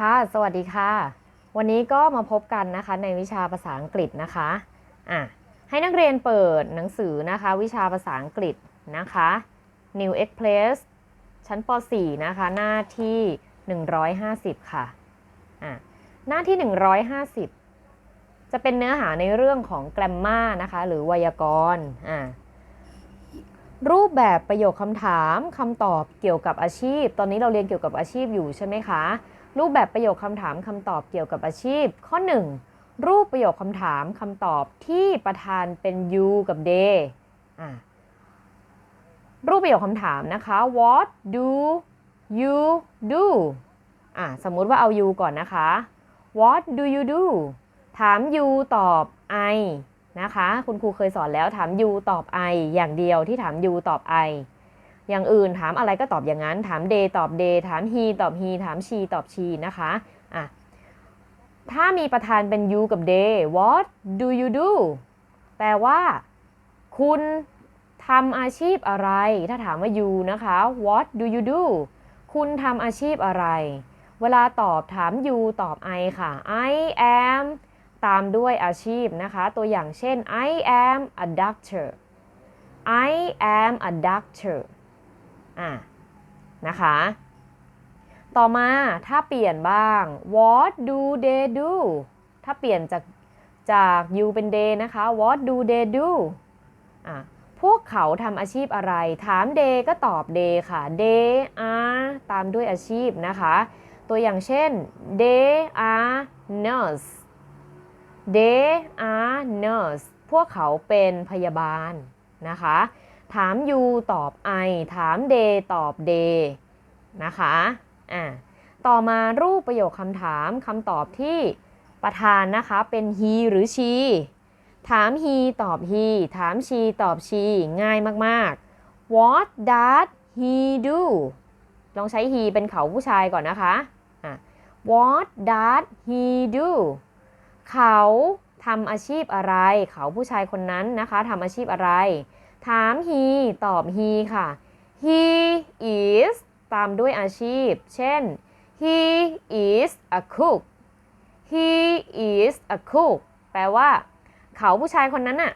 ค่ะ สวัสดีค่ะ วันนี้ก็มาพบกันนะคะในวิชาภาษาอังกฤษนะคะอะให้นักเรียนเปิดหนังสือนะคะ วิชาภาษาอังกฤษนะคะ New Express ชั้นป .4 นะคะ หน้าที่ 150 ค่ะอะ หน้าที่ 150 จะเป็นเนื้อหาในเรื่องของ grammar นะคะ หรือไวยากรณ์อะรูปแบบประโยคคำถามคำตอบเกี่ยวกับอาชีพ ตอนนี้เราเรียนเกี่ยวกับอาชีพอยู่ใช่ไหมคะ รูปแบบประโยคคำถามคำตอบเกี่ยวกับอาชีพ ข้อ 1 รูปประโยคคำถามคำตอบที่ประธานเป็น you กับ they รูปประโยคคำถามนะคะ what do you do อะสมมุติว่าเอา you ก่อนนะคะ what do you do ถาม you ตอบ I นะคะ คุณครูเคยสอนแล้วถาม you ตอบ I อย่างเดียวที่ถาม you ตอบ I อย่างอื่นถามอะไรก็ตอบอย่างนั้น ถาม they ตอบ they ถาม he ตอบ he ถาม she ตอบ she นะคะอะถ้ามีประธานเป็น you กับ they what do you do แปลว่า คุณทำอาชีพอะไร ถ้าถามว่า you นะคะ what do you do คุณทำอาชีพอะไร เวลาตอบถาม you ตอบ I ค่ะ I am ตามด้วยอาชีพนะคะ ตัวอย่างเช่น I am a doctor I am a doctor อะนะคะ ต่อมาถ้าเปลี่ยนบ้าง what do they do ถ้าเปลี่ยนจากจาก you เป็น they นะคะ what do they do อะพวกเขาทำอาชีพอะไร ถาม they ก็ตอบ they ค่ะ they are ตามด้วยอาชีพนะคะ ตัวอย่างเช่น they are nurse they are nurse พวกเขาเป็นพยาบาลนะคะ ถาม you ตอบ I ถาม they ตอบ they นะคะอะต่อมารูปประโยคคำถามคำตอบที่ประธานนะคะเป็น he หรือ she ถาม he ตอบ he ถาม she ตอบ she ง่ายมาก ๆ what does he do ลองใช้ he เป็นเขาผู้ชายก่อนนะคะะ what does he do เขาทำอาชีพอะไร เขาผู้ชายคนนั้นนะคะทำอาชีพอะไร ถาม he ตอบ he ค่ะ he is ตามด้วยอาชีพ เช่น he is a cook he is a cook แปลว่า เขาผู้ชายคนนั้นน่ะ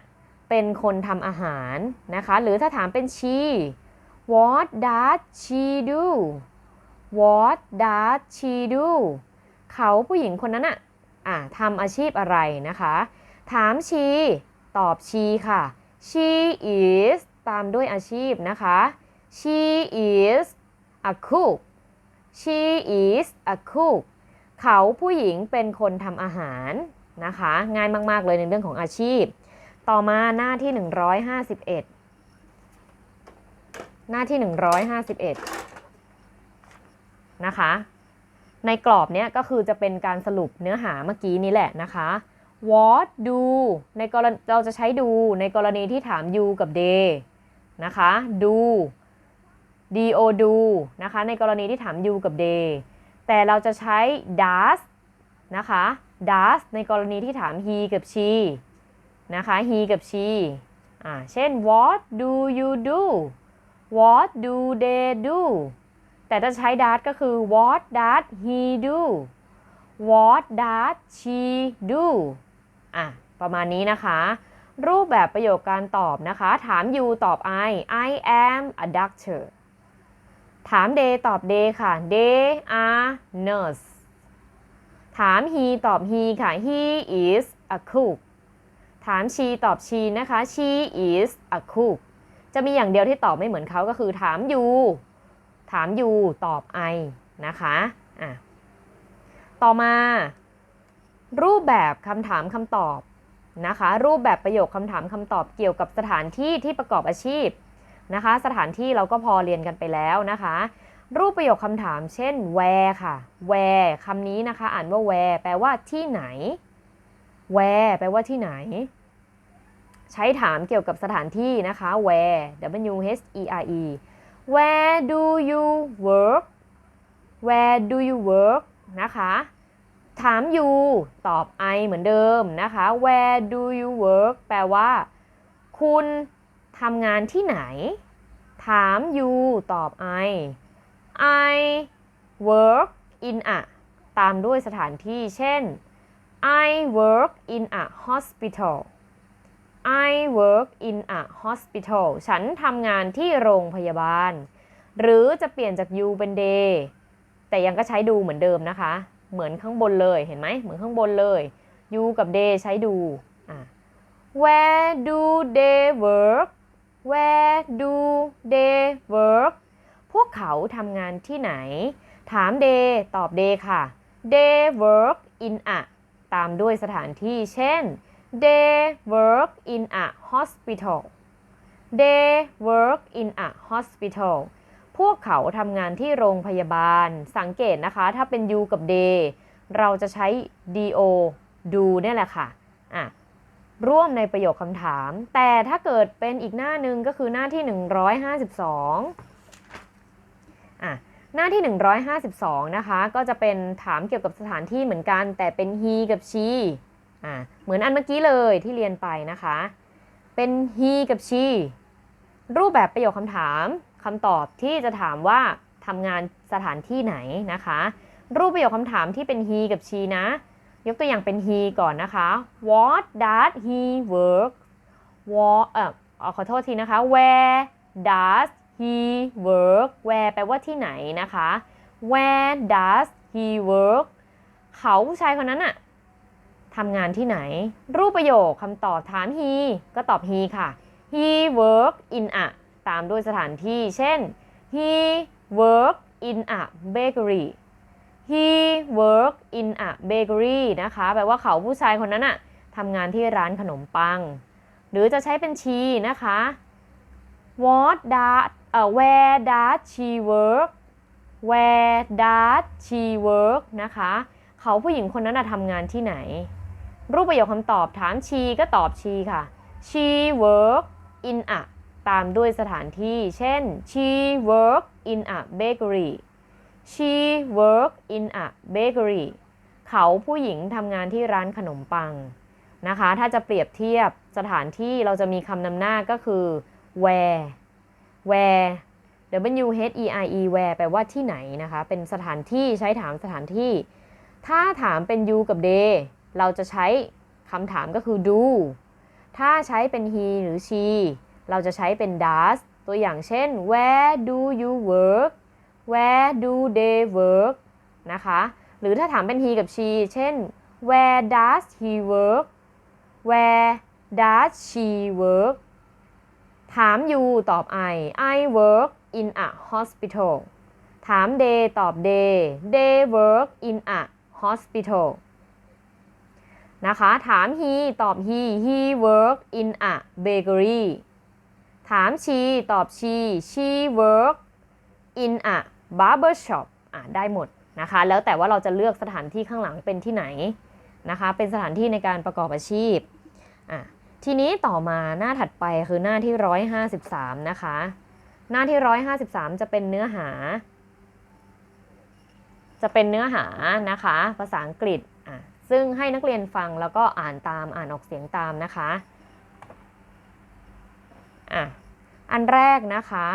เป็นคนทำอาหารนะคะ หรือถ้าถามเป็น she what does she do what does she do เขาผู้หญิงคนนั้นน่ะอะทำอาชีพอะไรนะคะ ถาม she ตอบ she ค่ะ she is ตามด้วยอาชีพนะคะ she is a cook she is a cook เขาผู้หญิงเป็นคนทำอาหารนะคะ ง่ายมาก ๆ เลยในเรื่องของอาชีพ ต่อมาหน้าที่ 151 หน้าที่ 151 นะคะ ในกรอบเนี้ยก็คือจะเป็นการสรุปเนื้อหาเมื่อกี้นี้แหละนะคะ what do ในกรณีเราจะใช้ดูในกรณีที่ถาม you กับ they นะคะ do do do นะคะในกรณีที่ถาม you กับ they แต่เราจะใช้ does นะคะ does ในกรณีที่ถาม he กับ she นะคะ he กับ she อ่าเช่น what do you do what do they do แต่ถ้าใช้ does ก็คือ what does he do what does she do อะประมาณนี้นะคะ รูปแบบประโยคการตอบนะคะ ถาม you ตอบ I I am a doctor ถาม they ตอบ they ค่ะ they are nurse ถาม he ตอบ he ค่ะ he is a cook ถาม she ตอบ she นะคะ she is a cook จะมีอย่างเดียวที่ตอบไม่เหมือนเขาก็คือถาม you ถาม you ตอบ I นะคะอะต่อมา รูปแบบคำถามคำตอบนะคะ รูปแบบประโยคคำถามคำตอบเกี่ยวกับสถานที่ที่ประกอบอาชีพนะคะ สถานที่เราก็พอเรียนกันไปแล้วนะคะ รูปประโยคคำถาม เช่น where ค่ะ where คำนี้นะคะ อ่านว่า where แปลว่าที่ไหน where แปลว่าที่ไหน ใช้ถามเกี่ยวกับสถานที่นะคะ where w h e r e where do you work where do you work นะคะ ถาม you ตอบ I เหมือนเดิมนะคะ where do you work แปลว่า คุณทำงานที่ไหน ถาม you ตอบ I I work in a ตามด้วยสถานที่ เช่น I work in a hospital I work in a hospital ฉันทำงานที่โรงพยาบาล หรือจะเปลี่ยนจาก you เป็น they แต่ยังก็ใช้ดูเหมือนเดิมนะคะ เหมือนข้างบนเลยเห็นไหมเหมือนข้างบนเลย you กับ they ใช้ดู Where do they work Where do they work พวกเขาทำงานที่ไหน ถาม they ตอบ they ค่ะ they work in a ตามด้วยสถานที่ เช่น they work in a hospital they work in a hospital พวกเขาทำงานที่โรงพยาบาล สังเกตนะคะ ถ้าเป็น you กับ they เราจะใช้ do do เนี่ยแหละค่ะอะ ร่วมในประโยคคำถาม แต่ถ้าเกิดเป็นอีกหน้าหนึ่งก็คือหน้าที่ 152อะหน้าที่ 152 นะคะ ก็จะเป็นถามเกี่ยวกับสถานที่เหมือนกัน แต่เป็น he กับ she อะเหมือนอันเมื่อกี้เลยที่เรียนไปนะคะ เป็น he กับ she รูปแบบประโยคคำถาม คำตอบที่จะถามว่าทำงานสถานที่ไหนนะคะ รูปประโยคคำถามที่เป็น he กับ she นะ ยกตัวอย่างเป็น he ก่อนนะคะ what does he work what เออเอาขอโทษทีนะคะ where does he work where แปลว่าที่ไหนนะคะ where does he work เขาผู้ชายคนนั้นอะทำงานที่ไหน รูปประโยคคำตอบถาม he ก็ตอบ he ค่ะ he work in a ตามด้วยสถานที่ เช่น he work in a bakery he work in a bakery นะคะแปลว่าเขาผู้ชายคนนั้นอะทำงานที่ร้านขนมปัง หรือจะใช้เป็น she นะคะ what does เอ่อ where does she work where does she work นะคะ เขาผู้หญิงคนนั้นอะทำงานที่ไหน รูปประโยคคำตอบถาม she ก็ตอบ she ค่ะ she work in a ตามด้วยสถานที่ เช่น she work in a bakery she work in a bakery เขาผู้หญิงทำงานที่ร้านขนมปังนะคะ ถ้าจะเปรียบเทียบสถานที่เราจะมีคำนำหน้าก็คือ where where w h e r e where แปลว่าที่ไหนนะคะ เป็นสถานที่ใช้ถามสถานที่ ถ้าถามเป็น you กับ they เราจะใช้คำถามก็คือ do ถ้าใช้เป็น he หรือ she เราจะใช้เป็น does ตัวอย่างเช่น where do you work where do they work นะคะ หรือถ้าถามเป็น he กับ she เช่น where does he work where does she work ถาม you ตอบ I I work in a hospital ถาม they ตอบ they they work in a hospital นะคะ ถาม he ตอบ he he work in a bakery ถาม she ตอบ she she work in a barber shop อะได้หมดนะคะ แล้วแต่ว่าเราจะเลือกสถานที่ข้างหลังเป็นที่ไหนนะคะ เป็นสถานที่ในการประกอบอาชีพอะทีนี้ต่อมาหน้าถัดไปคือหน้าที่ 153 นะคะ หน้าที่ 153 จะเป็นเนื้อหา จะเป็นเนื้อหานะคะ ภาษาอังกฤษอะซึ่งให้นักเรียนฟังแล้วก็อ่านตามอ่านออกเสียงตามนะคะ อะ อันแรกนะคะ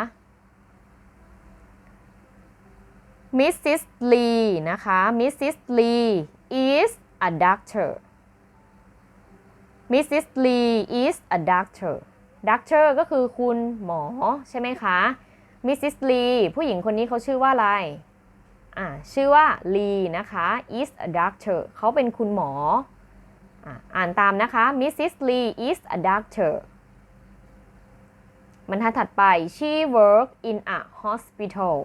Mrs. Lee นะคะ Mrs. Lee is a doctor Mrs. Lee is a doctor doctor ก็คือคุณหมอใช่ไหมคะ Mrs. Lee ผู้หญิงคนนี้เขาชื่อว่าอะไร อ่า ชื่อว่า Lee นะคะ is a doctor เขาเป็นคุณหมอ อ่าอ่านตามนะคะ Mrs. Lee is a doctor บรรทัดถัดไป she work in a hospital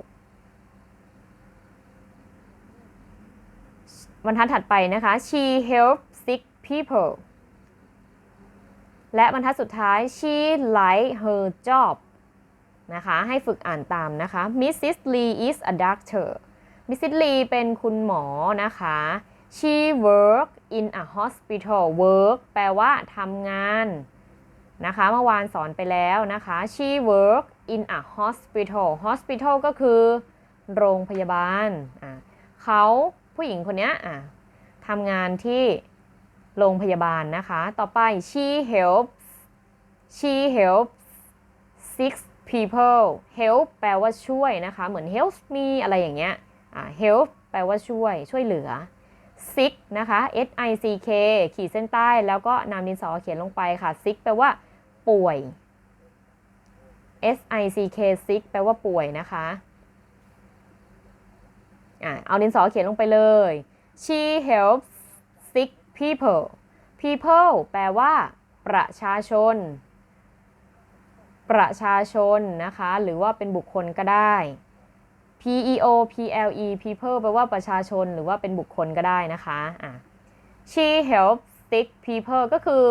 บรรทัดถัดไปนะคะ she help sick people และบรรทัดสุดท้าย she like her job นะคะ ให้ฝึกอ่านตามนะคะ Mrs. Lee is a doctor Mrs. Lee เป็นคุณหมอนะคะ she work in a hospital work แปลว่าทำงาน นะคะเมื่อวานสอนไปแล้วนะคะ she work in a hospital hospital ก็คือโรงพยาบาลอะเขาผู้หญิงคนนี้อะทำงานที่โรงพยาบาลนะคะ ต่อไป she helps she helps six people help แปลว่าช่วยนะคะ เหมือน help me อะไรอย่างเงี้ยอะ help แปลว่าช่วยช่วยเหลือ sick นะคะ s i c k ขีดเส้นใต้แล้วก็นามดินสอเขียนลงไปค่ะ sick แปลว่า ป่วย s i c k sick แปลว่าป่วยนะคะอะเอาดินสอเขียนลงไปเลย she helps sick people people แปลว่า ประชาชน ประชาชนนะคะ หรือว่าเป็นบุคคลก็ได้ P E O P L E people แปลว่าประชาชนหรือว่าเป็นบุคคลก็ได้นะคะอะ she helps sick people ก็คือ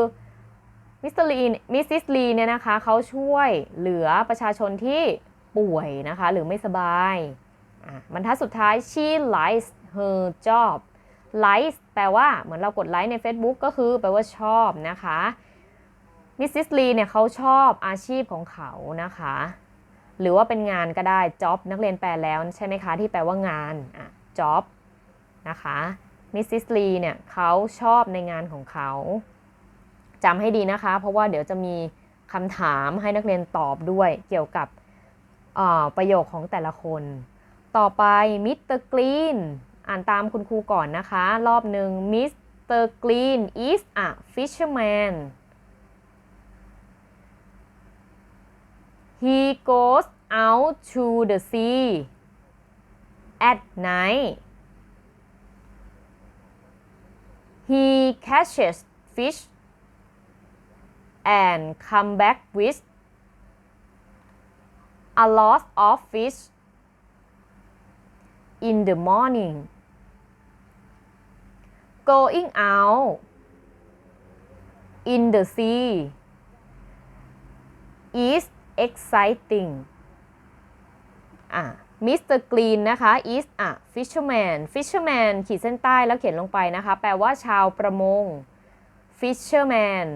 มิสเตอร์ลีมิสซิสลีเนี่ยนะคะเขาช่วยเหลือประชาชนที่ป่วยนะคะหรือไม่สบายอะบรรทัดสุดท้าย she likes her job likes แปลว่าเหมือนเรากดไลค์ใน Facebook ก็คือแปลว่าชอบนะคะมิสซิสลีเนี่ยเขาชอบอาชีพของเขานะคะ หรือว่าเป็นงานก็ได้ job นักเรียนแปลแล้วใช่ไหมคะที่แปลว่างานอะ job นะคะมิสซิสลีเนี่ยเขาชอบในงานของเขา จำให้ดีนะคะ เพราะว่าเดี๋ยวจะมีคำถามให้นักเรียนตอบด้วยเกี่ยวกับประโยคของแต่ละคน ต่อไปมิสเตอร์กรีนอ่านตามคุณครูก่อนนะคะ รอบหนึ่งมิสเตอร์กรีน is a fisherman he goes out to the sea at night he catches fish and come back with a lot of fish in the morning going out in the sea is exciting อะมิสเตอร์กรีนนะคะ is a fisherman fisherman ขีดเส้นใต้แล้วเขียนลงไปนะคะ แปลว่าชาวประมง fisherman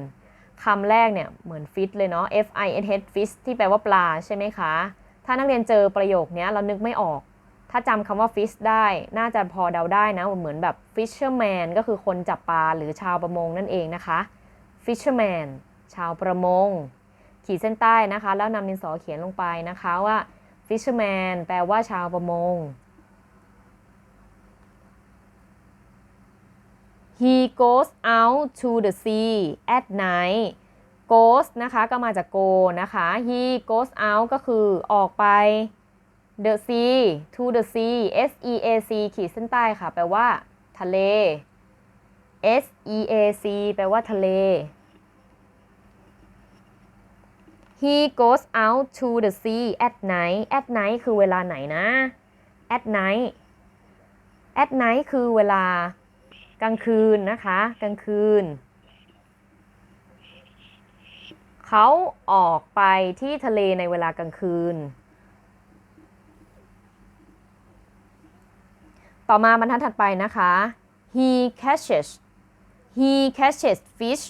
คำแรกเนี่ยเหมือน fish เลยเนาะ f i s h fish ที่แปลว่าปลาใช่ไหมคะ ถ้านักเรียนเจอประโยคนี้เรานึกไม่ออก ถ้าจำคำว่า fish ได้น่าจะพอเดาได้นะเหมือนแบบ fisherman ก็คือคนจับปลาหรือชาวประมงนั่นเองนะคะ fisherman ชาวประมง ขีดเส้นใต้นะคะ แล้วนำดินสอเขียนลงไปนะคะว่า fisherman แปลว่าชาวประมง he goes out to the sea at night goes นะคะก็มาจาก go นะคะ he goes out ก็คือออกไป the sea to the sea s e a c ขีดเส้นใต้ค่ะ แปลว่า ทะเล s e a c แปลว่าทะเล he goes out to the sea at night at night คือเวลาไหนนะ at night at night คือเวลา กลางคืนนะคะ กลางคืน เขาออกไปที่ทะเลในเวลากลางคืน ต่อมาบรรทัดถัดไปนะคะ he catches he catches fish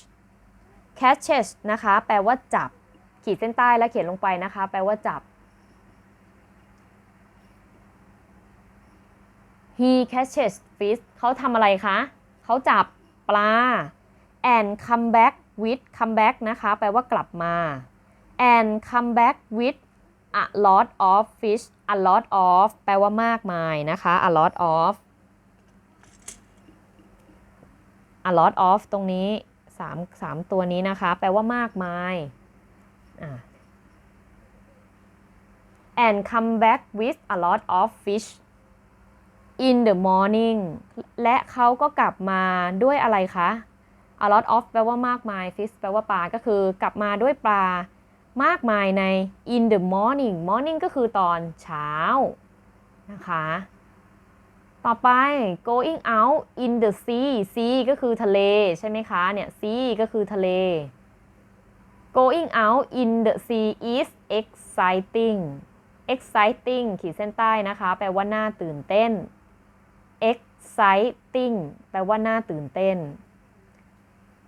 catches นะคะ แปลว่าจับ ขีดเส้นใต้แล้วเขียนลงไปนะคะ แปลว่าจับ he catches fish เขาทำอะไรคะ เขาจับปลา and come back with come back นะคะ แปลว่ากลับมา and come back with a lot of fish a lot of แปลว่ามากมายนะคะ a lot of a lot of ตรงนี้3 3ตัวนี้นะคะ แปลว่ามากมาย and come back with a lot of fish in the morning และเขาก็กลับมาด้วยอะไรคะ a lot of แปลว่ามากมาย fish แปลว่าปลา ก็คือกลับมาด้วยปลามากมายใน in the morning morning ก็คือตอนเช้านะคะ ต่อไป going out in the sea sea ก็คือทะเลใช่ไหมคะ เนี่ย sea ก็คือทะเล going out in the sea is exciting exciting ขีดเส้นใต้นะคะ แปลว่าน่าตื่นเต้น exciting แปลว่าน่าตื่นเต้น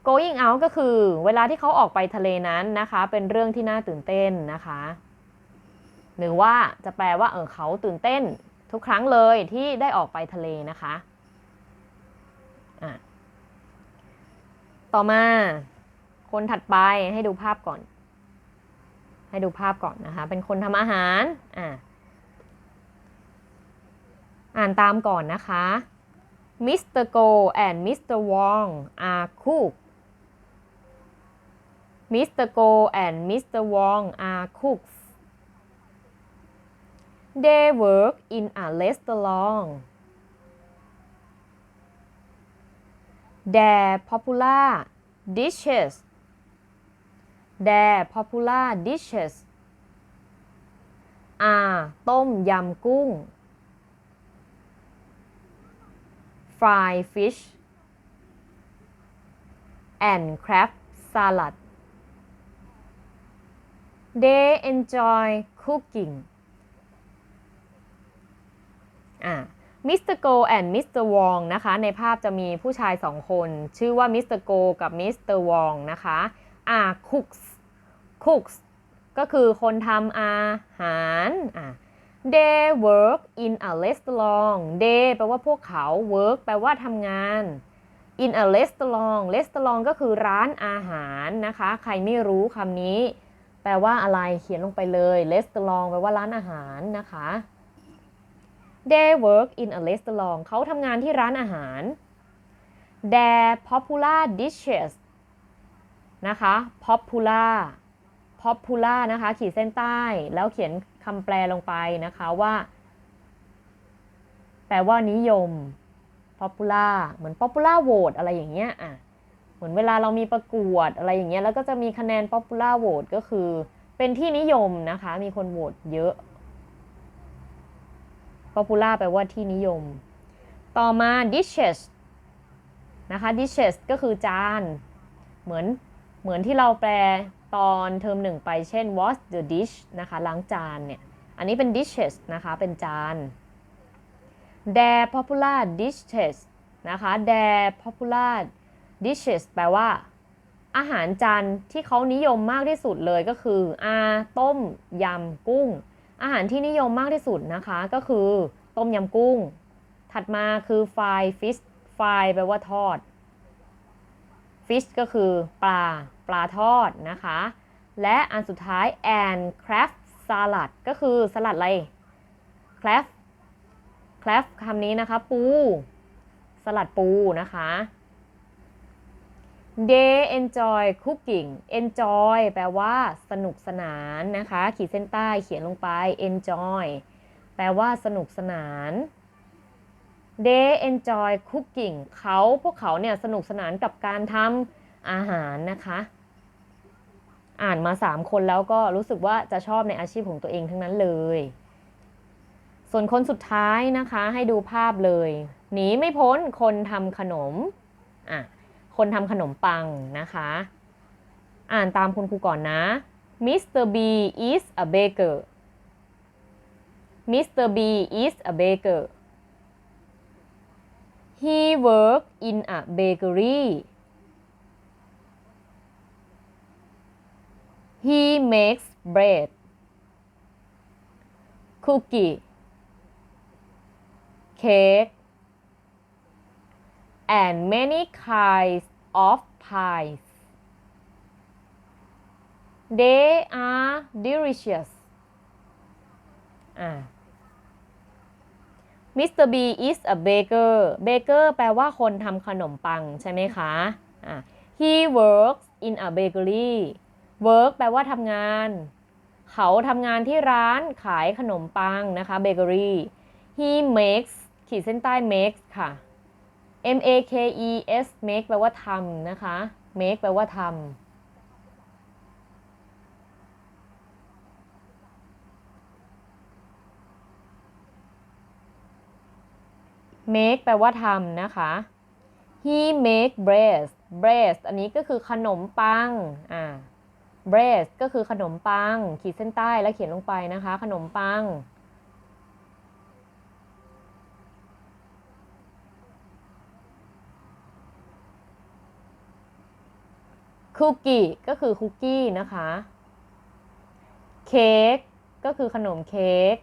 going out ก็คือเวลาที่เขาออกไปทะเลนั้นนะคะ เป็นเรื่องที่น่าตื่นเต้นนะคะ หรือว่าจะแปลว่าเออเขาตื่นเต้น ทุกครั้งเลยที่ได้ออกไปทะเลนะคะะต่อมา คนถัดไปให้ดูภาพก่อน ให้ดูภาพก่อนนะคะ เป็นคนทำอาหาร อ่าอ่านตามก่อนนะคะ Mr. Go and Mr. Wong are cook Mr. Go and Mr. Wong are cooks They work in a restaurant Their popular dishes Their popular dishes are ต้มยำกุ้ง fried fish and crab salad they enjoy cooking อ่ามิสเตอร์โกแอนด์มิสเตอร์วองนะคะ ในภาพจะมีผู้ชายสองคน ชื่อว่ามิสเตอร์โกกับมิสเตอร์วองนะคะอ่าคุกส์คุกส์ก็คือคนทำอาหารอ่า they work in a restaurant they แปลว่าพวกเขา work แปลว่าทำงาน in a restaurant restaurant ก็คือร้านอาหารนะคะ ใครไม่รู้คำนี้ แปลว่าอะไรเขียนลงไปเลย restaurant แปลว่าร้านอาหารนะคะ they work in a restaurant เขาทำงานที่ร้านอาหาร their popular dishes นะคะ popular popular นะคะ ขีดเส้นใต้ แล้วเขียนคำแปลลงไปนะคะว่า แปลว่านิยม popular เหมือน popular vote อะไรอย่างเงี้ยอะเหมือนเวลาเรามีประกวดอะไรอย่างเงี้ยแล้วก็จะมีคะแนน popular vote ก็คือ เป็นที่นิยมนะคะ มีคนโหวตเยอะ popular แปลว่าที่นิยม ต่อมา dishes นะคะ dishes ก็คือจาน เหมือนเหมือนที่เราแปล ตอนเทอมหนึ่งไปเช่น wash the dish นะคะล้างจานเนี่ย อันนี้เป็น dishes นะคะ เป็นจาน their popular dishes นะคะ their popular dishes แปลว่า อาหารจานที่เขานิยมมากที่สุดเลยก็คืออาต้มยำกุ้ง อาหารที่นิยมมากที่สุดนะคะก็คือ ต้มยำกุ้ง ถัดมาคือ fried fish fry แปลว่าทอด fish ก็คือปลาปลาทอดนะคะ และอันสุดท้าย and crab salad ก็คือสลัดอะไร crab crab คำนี้นะคะปูสลัดปูนะคะ they enjoy cooking enjoy แปลว่าสนุกสนานนะคะ ขีดเส้นใต้เขียนลงไป enjoy แปลว่าสนุกสนาน they enjoy cooking เขาพวกเขาเนี่ยสนุกสนานกับการทำอาหารนะคะ อ่านมา 3 คนแล้วก็รู้สึกว่าจะชอบในอาชีพของตัวเองทั้งนั้นเลย ส่วนคนสุดท้ายนะคะให้ดูภาพเลย หนีไม่พ้นคนทำขนม อะ คนทำขนมปังนะคะ อ่านตามคุณครูก่อนนะ Mr. B is a baker Mr. B is a baker He work in a bakery. He makes bread. Cookie. Cake. And many kinds of pies. They are delicious. อ่า มิสเตอร์บี is a baker baker แปลว่าคนทำขนมปังใช่ไหมคะอ่า he works in a bakery work แปลว่าทำงาน เขาทำงานที่ร้านขายขนมปังนะคะ bakery he makes ขีดเส้นใต้ makes ค่ะ M A K E S make แปลว่าทำนะคะ make แปลว่าทำ make แปลว่าทำนะคะ he make bread bread อันนี้ก็คือขนมปังอ่า bread ก็คือขนมปัง ขีดเส้นใต้แล้วเขียนลงไปนะคะ ขนมปัง คุกกี้ก็คือคุกกี้นะคะ เค้กก็คือขนมเค้ก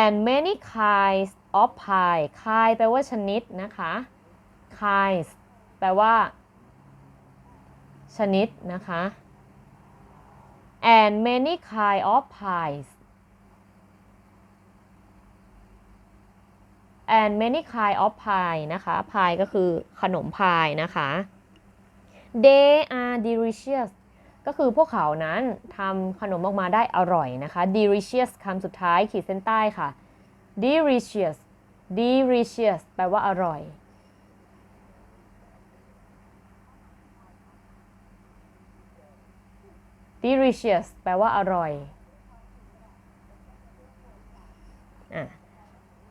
and many kinds of pie kind แปลว่าชนิดนะคะ kinds แปลว่า ชนิดนะคะ and many kind of pies and many kind of pie นะคะ pie ก็คือขนมพายนะคะ they are delicious ก็คือพวกเขานั้นทำขนมออกมาได้อร่อยนะคะ delicious คำสุดท้ายขีดเส้นใต้ค่ะ delicious delicious แปลว่าอร่อย delicious แปลว่าอร่อยอ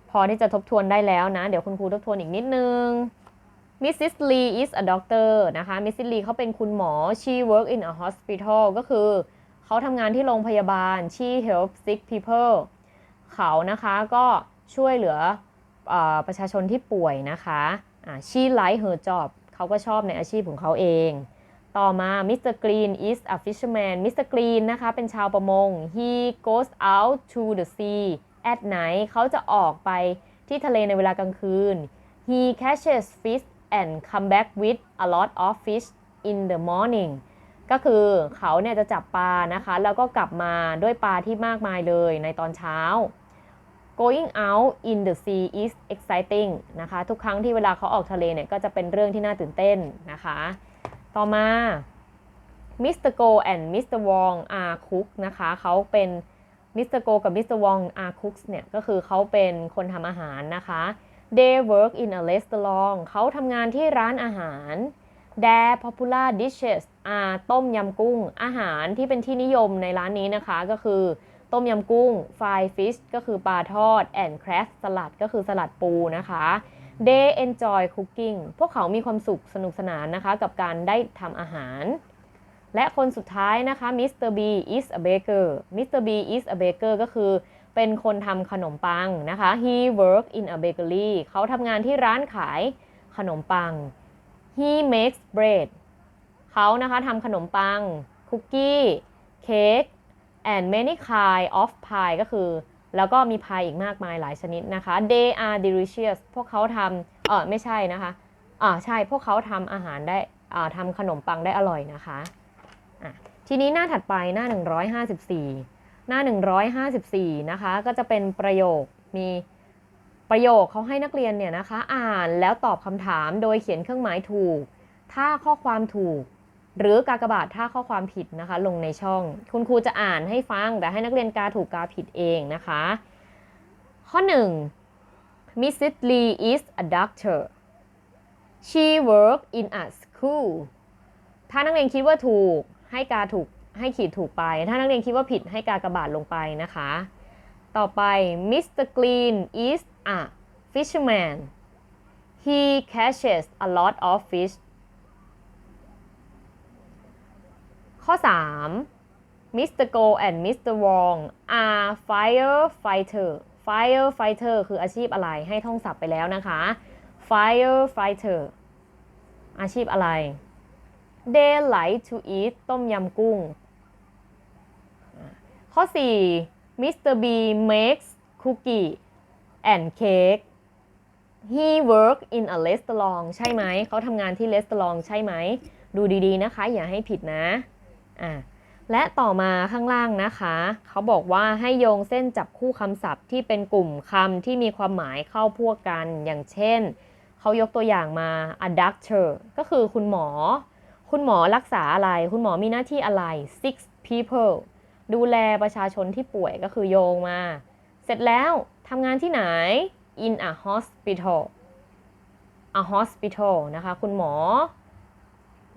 พอที่จะทบทวนได้แล้วนะ เดี๋ยวคุณครูทบทวนอีกนิดนึง Mrs. Lee is a doctor นะคะ Mrs. Lee เขาเป็นคุณหมอ she work in a hospital ก็คือเขาทำงานที่โรงพยาบาล she help sick people เขานะคะก็ช่วยเหลือ ประชาชนที่ป่วยนะคะอ่า she like her job เขาก็ชอบในอาชีพของเขาเอง ต่อมา Mr. Green is a fisherman Mr. Green นะคะเป็นชาวประมง he goes out to the sea at night เขาจะออกไปที่ทะเลในเวลากลางคืน he catches fish and come back with a lot of fish in the morning ก็คือเขาเนี่ยจะจับปลานะคะ แล้วก็กลับมาด้วยปลาที่มากมายเลยในตอนเช้า going out in the sea is exciting นะคะ ทุกครั้งที่เวลาเขาออกทะเลเนี่ยก็จะเป็นเรื่องที่น่าตื่นเต้นนะคะ ต่อมา Mr. Go and Mr. Wong are cook นะคะ เขาเป็น Mr. Go กับ Mr. Wong are cooks เนี่ย ก็คือเขาเป็นคนทำอาหารนะคะ They work in a restaurant เขาทำงานที่ร้านอาหาร Their popular dishes are ต้มยำกุ้ง อาหารที่เป็นที่นิยมในร้านนี้นะคะก็คือ ต้มยำกุ้ง fried fish ก็คือปลาทอด and crab สลัดก็คือสลัดปูนะคะ They enjoy cooking พวกเขามีความสุขสนุกสนานนะคะ กับการได้ทำอาหาร และคนสุดท้ายนะคะ Mr. B is a baker Mr. B is a baker ก็คือเป็นคนทำขนมปังนะคะ He work in a bakery เขาทำงานที่ร้านขายขนมปัง He makes bread เขานะคะทำขนมปัง คุกกี้ เค้ก and many kind of pie ก็คือ แล้วก็มีพายอีกมากมายหลายชนิดนะคะ They are delicious พวกเขาทำเออไม่ใช่นะคะอ่าใช่พวกเขาทำอาหารได้อ่าทำขนมปังได้อร่อยนะคะอะทีนี้หน้าถัดไปหน้า 154 หน้า 154 นะคะ ก็จะเป็นประโยคมีประโยคเขาให้นักเรียนเนี่ยนะคะ อ่านแล้วตอบคำถามโดยเขียนเครื่องหมายถูก ถ้าข้อความถูก หรือกากบาทถ้าข้อความผิดนะคะ ลงในช่อง คุณครูจะอ่านให้ฟัง แต่ให้นักเรียนกาถูกกาผิดเองนะคะ ข้อ 1 Mrs. Lee is a doctor she work in a school ถ้านักเรียนคิดว่าถูกให้กาถูกให้ขีดถูกไป ถ้านักเรียนคิดว่าผิดให้กากบาทลงไปนะคะ ต่อไป Mr. Green is a fisherman he catches a lot of fish ข้อ 3 Mr. Go and Mr. Wong are firefighter firefighter คืออาชีพอะไรให้ท่องศัพท์ไปแล้วนะคะ firefighter อาชีพอะไร They like to eat ต้มยำกุ้ง ข้อ 4 Mr. B makes cookie and cake he work in a restaurant ใช่ไหม เขาทำงานที่ restaurant ใช่ไหม ดูดีๆนะคะ อย่าให้ผิดนะ อะและต่อมาข้างล่างนะคะ เขาบอกว่าให้โยงเส้นจับคู่คำศัพท์ที่เป็นกลุ่มคำที่มีความหมายเข้าพวกกัน อย่างเช่น เขายกตัวอย่างมา a doctor ก็คือคุณหมอ คุณหมอรักษาอะไร คุณหมอมีหน้าที่อะไร six people ดูแลประชาชนที่ป่วยก็คือโยงมา เสร็จแล้วทำงานที่ไหน in a hospital a hospital นะคะ คุณหมอ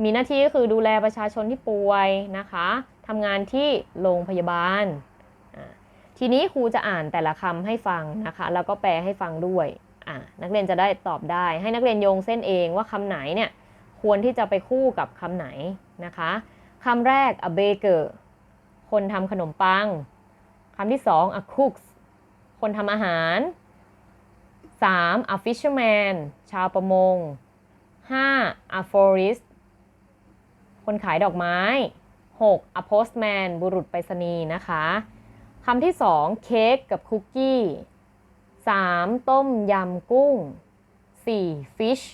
มีหน้าที่ก็คือดูแลประชาชนที่ป่วยนะคะทำงานที่โรงพยาบาล ทีนี้ครูจะอ่านแต่ละคำให้ฟังนะคะ แล้วก็แปลให้ฟังด้วยนักเรียนจะได้ตอบได้ ให้นักเรียนโยงเส้นเองว่าคำไหนเนี่ยควรที่จะไปคู่กับคำไหนนะคะคำแรก a baker คนทำขนมปังคำที่สอง a cooks คนทำอาหาร 3. a fisherman ชาวประมง 5. a florist คนขายดอกไม้ 6. a postman บุรุษไปรษณีย์นะคะคำที่ 2 เค้กกับคุกกี้ 3. ต้มยำกุ้ง 4. fish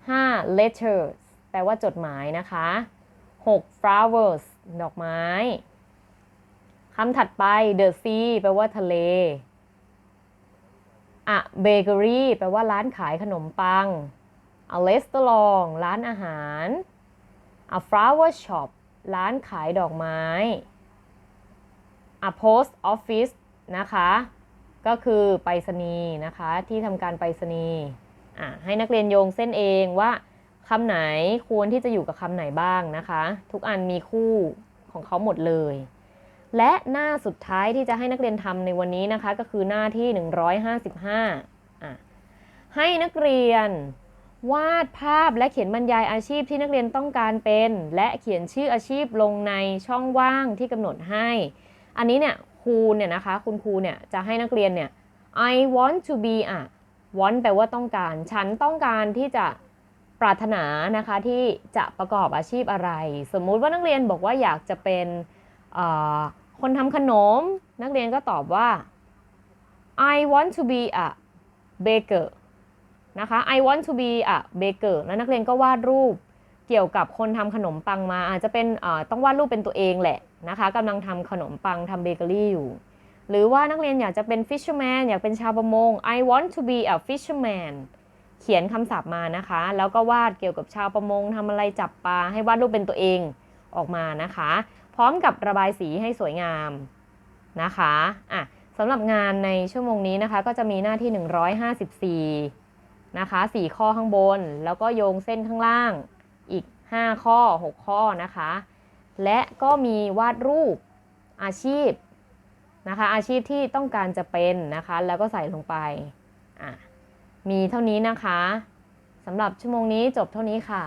5. letters แปลว่าจดหมายนะคะ 6. flowers ดอกไม้คำถัดไป the sea แปลว่าทะเล a bakery แปลว่าร้านขายขนมปัง a restaurant ร้านอาหาร a flower shop ร้านขายดอกไม้ a post office นะคะ ก็คือไปรษณีย์นะคะ ที่ทำการไปรษณีย์อะให้นักเรียนโยงเส้นเองว่าคำไหนควรที่จะอยู่กับคำไหนบ้างนะคะ ทุกอันมีคู่ของเขาหมดเลย และหน้าสุดท้ายที่จะให้นักเรียนทำในวันนี้นะคะ ก็คือหน้าที่ 155อะให้นักเรียน วาดภาพและเขียนบรรยายอาชีพที่นักเรียนต้องการเป็น และเขียนชื่ออาชีพลงในช่องว่างที่กำหนดให้ อันนี้เนี่ยครูเนี่ยนะคะคุณครูเนี่ยจะให้นักเรียนเนี่ย I want to be อะ want แปลว่าต้องการ ฉันต้องการที่จะปรารถนานะคะที่จะประกอบอาชีพอะไร สมมุติว่านักเรียนบอกว่าอยากจะเป็นคนทำขนม นักเรียนก็ตอบว่า I want to be a baker นะคะ I want to be a baker แล้วนักเรียนก็วาดรูปเกี่ยวกับคนทำขนมปังมา อาจจะเป็นต้องวาดรูปเป็นตัวเองแหละนะคะกำลังทำขนมปังทำเบเกอรี่อยู่ หรือว่านักเรียนอยากจะเป็น fisherman อยากเป็นชาวประมง I want to be a fisherman เขียนคำศัพท์มานะคะ แล้วก็วาดเกี่ยวกับชาวประมงทำอะไรจับปลาให้วาดรูปเป็นตัวเองออกมานะคะ พร้อมกับระบายสีให้สวยงามนะคะอะสำหรับงานในชั่วโมงนี้นะคะ ก็จะมีหน้าที่ 154 นะคะ 4 ข้อข้างบน แล้วก็โยงเส้นข้างล่างอีก 5 ข้อ 6 ข้อนะคะ และก็มีวาดรูปอาชีพนะคะ อาชีพที่ต้องการจะเป็นนะคะ แล้วก็ใส่ลงไปมีเท่านี้นะคะสำหรับชั่วโมงนี้จบเท่านี้ค่ะ